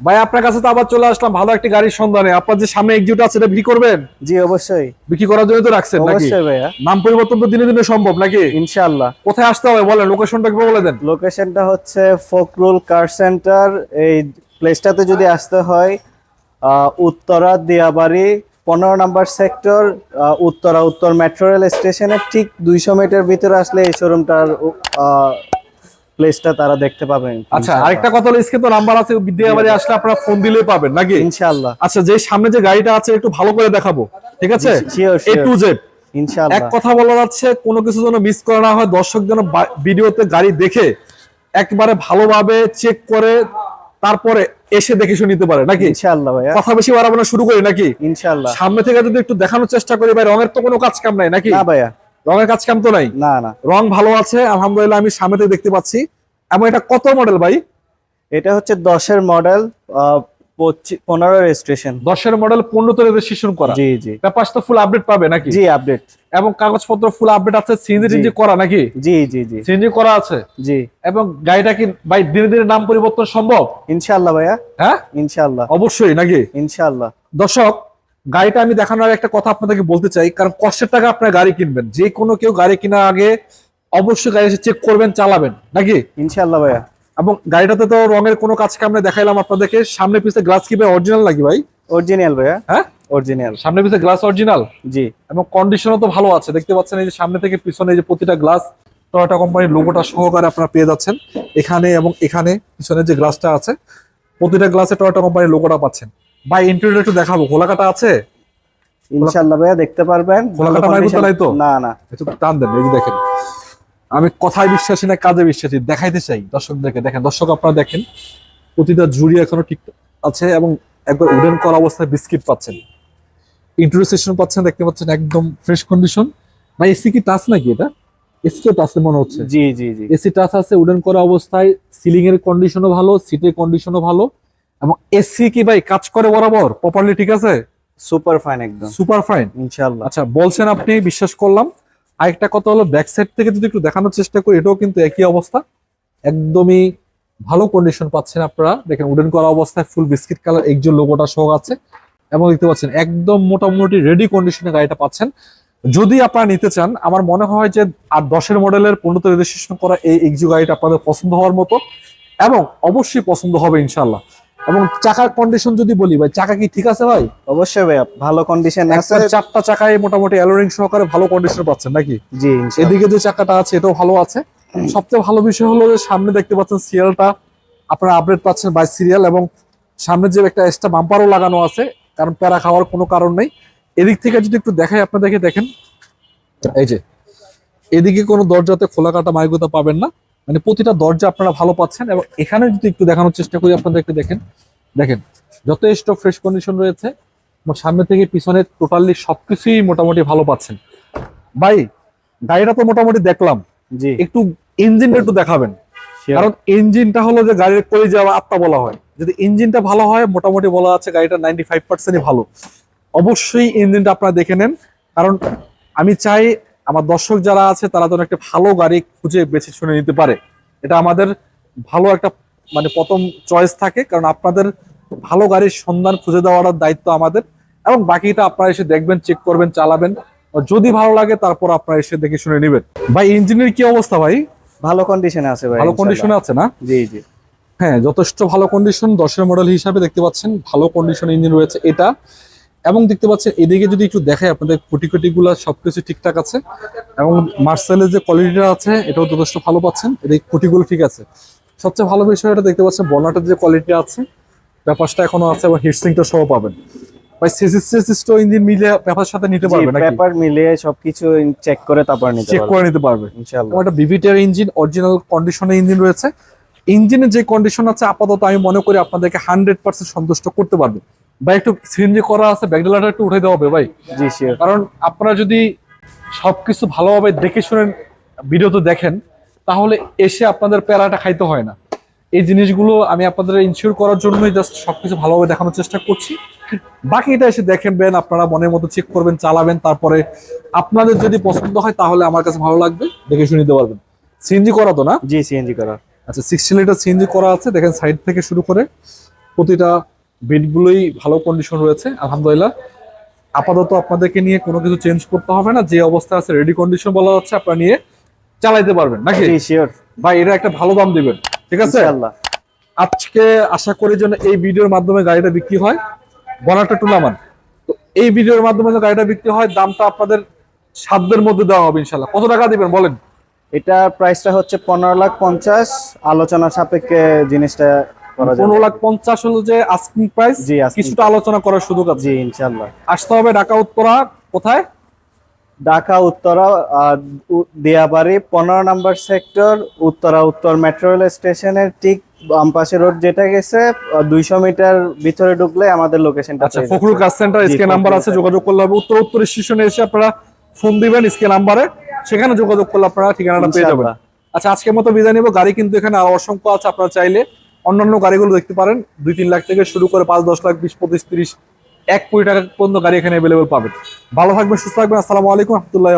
ভাই আপনার কাছে তো আবার চলে আসলাম ভালো একটি গাড়ির সন্ধানে। আপনার যে সামনে এক্সিট আছে এটা বিক্রি করবেন? জি অবশ্যই। বিক্রি করার জন্য তো রাখছেন নাকি? অবশ্যই ভাইয়া। নাম পরিবর্তন তো দিনে দিনে সম্ভব নাকি? ইনশাআল্লাহ। কোথায় আসতে হবে বলেন লোকেশনটা একটু বলে দেন। লোকেশনটা হচ্ছে ফকরুল কার সেন্টার এই প্লেসটাতে যদি আসতে হয় আহ, উত্তরা দিয়াবাড়ি পনেরো নাম্বার সেক্টর উত্তরা উত্তর মেট্রো রেল স্টেশনের ঠিক দুইশো মিটার ভিতরে আসলে এই শোরুমটার প্লেসটা তারা দেখতে পাবেন। আচ্ছা আরেকটা কথা হলো স্ক্রিন তো নাম্বার আছে বিদ্যাবাড়ি আসলে আপনারা ফোন দিলেই পাবেন নাকি? ইনশাআল্লাহ। আচ্ছা যে সামনে যে গাড়িটা আছে একটু ভালো করে দেখাবো ঠিক আছে? এ টু জেড ইনশাআল্লাহ। এক কথা বলা যাচ্ছে কোনো কিছু যেন মিস করা না হয় দর্শক যেন ভিডিওতে গাড়ি দেখে একবারে ভালোভাবে চেক করে তারপরে এসে দেখে শুনে নিতে পারে নাকি? ইনশাআল্লাহ ভাইয়া। কথা বেশি বাড়াবো না শুরু করি নাকি? ইনশাআল্লাহ। সামনে থেকে যদি একটু দেখানোর চেষ্টা করি ভাই রঙের তো কোনো কাজ কাম নাই নাকি? না ভাইয়া। রঙের কাজ কাম তো নাই? না না। রং ভালো আছে আলহামদুলিল্লাহ আমি সামনে থেকে দেখতে পাচ্ছি। এবং এটা কত মডেল ভাই? এটা হচ্ছে দশের মডেল পনেরো রেজিস্ট্রেশন দশের মডেল রেজিস্ট্রেশন করা। জি জি। ব্যাপার তো ফুল আপডেট পাবে নাকি? জি আপডেট এবং কাগজপত্র ফুল আপডেট আছে সিএনজি টিএনজি করা নাকি? জি জি জি। সিএনজি করা আছে? জি। এবং গাড়িটা কি ভাই দিনে দিনে নাম পরিবর্তন সম্ভব? ইনশাআল্লাহ ভাইয়া। হ্যাঁ? ইনশাআল্লাহ। অবশ্যই নাকি? ইনশাআল্লাহ। দর্শক গাড়িটা আমি দেখানোর একটা কথা আপনাদেরকে বলতে চাই কারণ কষ্টের টাকা আপনার গাড়ি কিনবেন। যে কোনো কেউ গাড়ি কেনার আগে অবশ্যই গাড়ি চেক করবেন চালাবেন নাকি? ইনশাআল্লাহ ভাইয়া। এবং গাড়িটাতে তো রঙের কোনো কাজ কামনে দেখাইলাম আপনাদেরকে? সামনে পিছে গ্লাস কি ভাই? অরিজিনাল নাকি ভাই? অরিজিনাল ভাইয়া। হ্যাঁ? অরিজিনাল সামনে পিছে গ্লাস অরিজিনাল জি। এবং কন্ডিশনও তো ভালো আছে। দেখতে পাচ্ছেন এই যে সামনে থেকে পিছনে এই যে প্রতিটা গ্লাস টয়োটা কোম্পানির লোগোটা সহকারে আপনারা পেয়ে যাচ্ছেন। এখানে এবং এখানে পিছনে যে গ্লাসটা আছে প্রতিটা গ্লাসে টয়োটা কোম্পানির লোগোটা পাচ্ছেন। ভাই ইন্টেরিয়র একটু দেখাবো। খোলাকাটা আছে? ইনশাআল্লাহ ভাইয়া দেখতে পারবেন। মাইকুতো নাই তো? না না। একটু টান দেন এই যে দেখেন। আমি কথায় বিশ্বাসী না কাজে বিশ্বাসী দেখাইতে চাই দর্শকদেরকে। দেখেন দর্শক আপনারা দেখেন প্রতিটা ঝুড়ি এখনও ঠিক আছে এবং একবার উডেন করা অবস্থায় বিস্কিট পাচ্ছেন। ইন্টারসেশন পাচ্ছেন দেখতে পাচ্ছেন একদম ফ্রেশ কন্ডিশন ভাই এসি কি টাচ নাকি এটা? এসি তো টাচ মনে হচ্ছে। জি জি জি। এসি টাচ আছে উডেন করা অবস্থায়। সিলিং এর কন্ডিশনও ভালো সিটের কন্ডিশনও ভালো। এবং এসি কি ভাই? কাজ করে বরাবর? প্রপারলি ঠিক আছে? সুপার ফাইন একদম। সুপার ফাইন ইনশাআল্লাহ। আচ্ছা বলছেন আপনি বিশ্বাস করলাম। আরেকটা কথা হলো ব্যাক সাইড থেকে যদি একটু দেখানোর চেষ্টা করি এটাও কিন্তু একই অবস্থা। একদমই ভালো কন্ডিশন পাচ্ছেন আপনারা। দেখেন উডেন করা অবস্থায় ফুল বিস্কিট কালার একজন লোগোটা সহ আছে। এবং দেখতে পাচ্ছেন একদম মোটামুটি রেডি কন্ডিশনে গাড়িটা পাচ্ছেন। যদি আপনারা নিতে চান আমার মনে হয় যে আর দশের মডেলের পনেরোতে রেজিস্ট্রেশন করা এই এক্সিউ গাড়িটা আপনাদের পছন্দ হওয়ার মতো। এবং অবশ্যই পছন্দ হবে ইনশাল্লাহ এবং চাকার কন্ডিশন যদি বলি ভাই চাকা কি ঠিক আছে ভাই? অবশ্যই ভাইয়া ভালো কন্ডিশন আছে। চারটা চাকায় মোটামুটি অ্যালোরিং সহকারে ভালো কন্ডিশন পাচ্ছেন নাকি? জি এদিকে যে চাকাটা আছে এটাও ভালো আছে। সবচেয়ে ভালো বিষয় হলো যে সামনে দেখতে পাচ্ছেন সিরিয়ালটা আপনারা আপডেট পাচ্ছেন বাই সিরিয়াল এবং সামনে যে একটা এক্সট্রা বাম্পারও লাগানো আছে কারণ প্যারা খাওয়ার কোনো কারণ নেই। এদিক থেকে যদি একটু দেখাই আপনাদেরকে দেখেন। এই যে এদিকে কোনো দরজাতে খোলা কাটা মাইগুতা পাবেন না। মানে প্রতিটা দরজা আপনারা ভালো পাচ্ছেন এবং এখানে যদি একটু দেখানোর চেষ্টা করি আপনাদেরকে দেখেন। দেখেন যথেষ্ট ফ্রেশ কন্ডিশন রয়েছে এবং সামনে থেকে পিছনে টোটালি সবকিছুই মোটামুটি ভালো পাচ্ছেন। ভাই গাড়িটা তো মোটামুটি দেখলাম। জি। একটু ইঞ্জিনটা একটু দেখাবেন। কারণ ইঞ্জিনটা হলো যে গাড়ির করে যাওয়া আত্মা বলা হয়। যদি ইঞ্জিনটা ভালো হয় মোটামুটি বলা আছে গাড়িটা নাইনটি ফাইভ পার্সেন্টই ভালো। অবশ্যই ইঞ্জিনটা আপনারা দেখে নেন। কারণ আমি চাই আমার দর্শক যারা আছে তারা যেন একটা ভালো গাড়ি খুঁজে বেছে শুনে নিতে পারে। এটা আমাদের ভালো একটা মানে প্রথম চয়েস থাকে কারণ আপনাদের ভালো গাড়ির সন্ধান খুঁজে দেওয়ার দায়িত্ব আমাদের। এবং বাকিটা আপনারা এসে দেখবেন চেক করবেন চালাবেন। যদি ভালো লাগে তারপর আপনারা এসে দেখে শুনে নেবেন। ভাই ইঞ্জিনের কি অবস্থা ভাই? ভালো কন্ডিশনে আছে ভাই ভালো। কন্ডিশনে আছে না? জি জি। হ্যাঁ যথেষ্ট ভালো কন্ডিশন দশের মডেল হিসাবে দেখতে পাচ্ছেন। ভালো কন্ডিশন ইঞ্জিন রয়েছে এটা। এবং দেখতে পাচ্ছেন এদিকে যদি একটু দেখাই আপনাদের কুটি কুটি গুলা সবকিছু ঠিকঠাক আছে এবং মার্সেলের যে কোয়ালিটিটা আছে এটাও যথেষ্ট ভালো পাচ্ছেন। এদিকে কুটিগুলো ঠিক আছে। সবচেয়ে ভালো বিষয় এটা দেখতে পাচ্ছেন বর্নাটের যে কোয়ালিটি আছে ব্যাপারটা এখনও আছে এবং হিটসিংটা সহ পাবেন। ভাই সিসিস ইঞ্জিন মিলে ব্যাপারের সাথে নিতে পারবে নাকি? পেপার মিলিয়ে সবকিছু চেক করে তারপর নিতে চেক করে নিতে পারবে। ইনশাআল্লাহ। এবং একটা বিভিটার ইঞ্জিন অরিজিনাল কন্ডিশনের ইঞ্জিন রয়েছে। ইঞ্জিনের যে কন্ডিশন আছে আপাতত আমি মনে করি আপনাদেরকে হান্ড্রেড পার্সেন্ট সন্তুষ্ট করতে পারবে। ভাই একটু সিএনজি করা আছে ব্যাকডেলাটা একটু উঠে দেওয়া হবে ভাই। জি শিওর কারণ আপনারা যদি সবকিছু ভালোভাবে দেখে শুনে ভিডিওতে দেখেন তাহলে এসে আপনাদের প্যারাটা খাইতে হয় না। এই জিনিসগুলো আমি আপনাদের ইনশিওর করার জন্যই জাস্ট সবকিছু ভালোভাবে দেখানোর চেষ্টা করছি। বাকিটা এসে দেখবেন আপনারা মনের মতো চেক করবেন চালাবেন তারপরে আপনাদের যদি পছন্দ হয় তাহলে আমার কাছে ভালো লাগবে দেখে শুনে নিতে পারবেন। সিএনজি করা তো না? জি সিএনজি করা। আচ্ছা সিক্সটি লিটার সিএনজি করা আছে দেখেন সাইড থেকে শুরু করে প্রতিটা বিটগুলোই ভালো কন্ডিশন রয়েছে আলহামদুলিল্লাহ। আপাতত আপনাদেরকে নিয়ে কোনো কিছু চেঞ্জ করতে হবে না যে অবস্থা আছে রেডি কন্ডিশন বলা যাচ্ছে আপনারা নিয়ে চালাইতে পারবেন নাকি? ভাই এটা একটা ভালো দাম দিবেন ঠিক আছে? আজকে আশা করি যেন এই ভিডিওর মাধ্যমে গাড়িটা বিক্রি হয় বনাটা টুর্নামান তো এই ভিডিওর মাধ্যমে যে গাড়িটা বিক্রি হয় দামটা আপনাদের সাধ্যের মধ্যে দেওয়া হবে ইনশাল্লাহ কত টাকা দিবেন বলেন? এটা প্রাইসটা হচ্ছে পনেরো লাখ পঞ্চাশ আলোচনা সাপেক্ষে জিনিসটা পনেরো লাখ পঞ্চাশ হলো যে আস্কিং প্রাইস কিছুটা আলোচনা করার সুযোগ আছে। জি ইনশাল্লাহ আসতে হবে ঢাকা উত্তরা কোথায়? ঢাকা উত্তরা দিয়াবাড়ি পনেরো নাম্বার সেক্টর উত্তরা উত্তর মেট্রো রেল স্টেশনের ঠিক বাম পাশে রোড যেটা গেছে দুইশো মিটার ভিতরে ঢুকলে আমাদের লোকেশনটা আচ্ছা ফখরুল কাজ সেন্টার স্কে নাম্বার আছে যোগাযোগ করলে হবে। উত্তর উত্তর স্টেশনে এসে আপনারা ফোন দিবেন স্কে নাম্বারে সেখানে যোগাযোগ করলে আপনারা ঠিকানাটা পেয়ে যাবেন। আচ্ছা আজকের মতো বিদায় নিব। গাড়ি কিন্তু এখানে আরও অসংখ্য আছে আপনারা চাইলে অন্যান্য গাড়িগুলো দেখতে পারেন। দুই তিন লাখ থেকে শুরু করে পাঁচ, দশ লাখ, বিশ, পঁচিশ, তিরিশ, এক কোটি টাকা পর্যন্ত গাড়ি এখানে অ্যাভেলেবেল পাবেন। ভালো থাকবেন, সুস্থ থাকবেন। আসসালামু আলাইকুম, রহমতুল্লাহ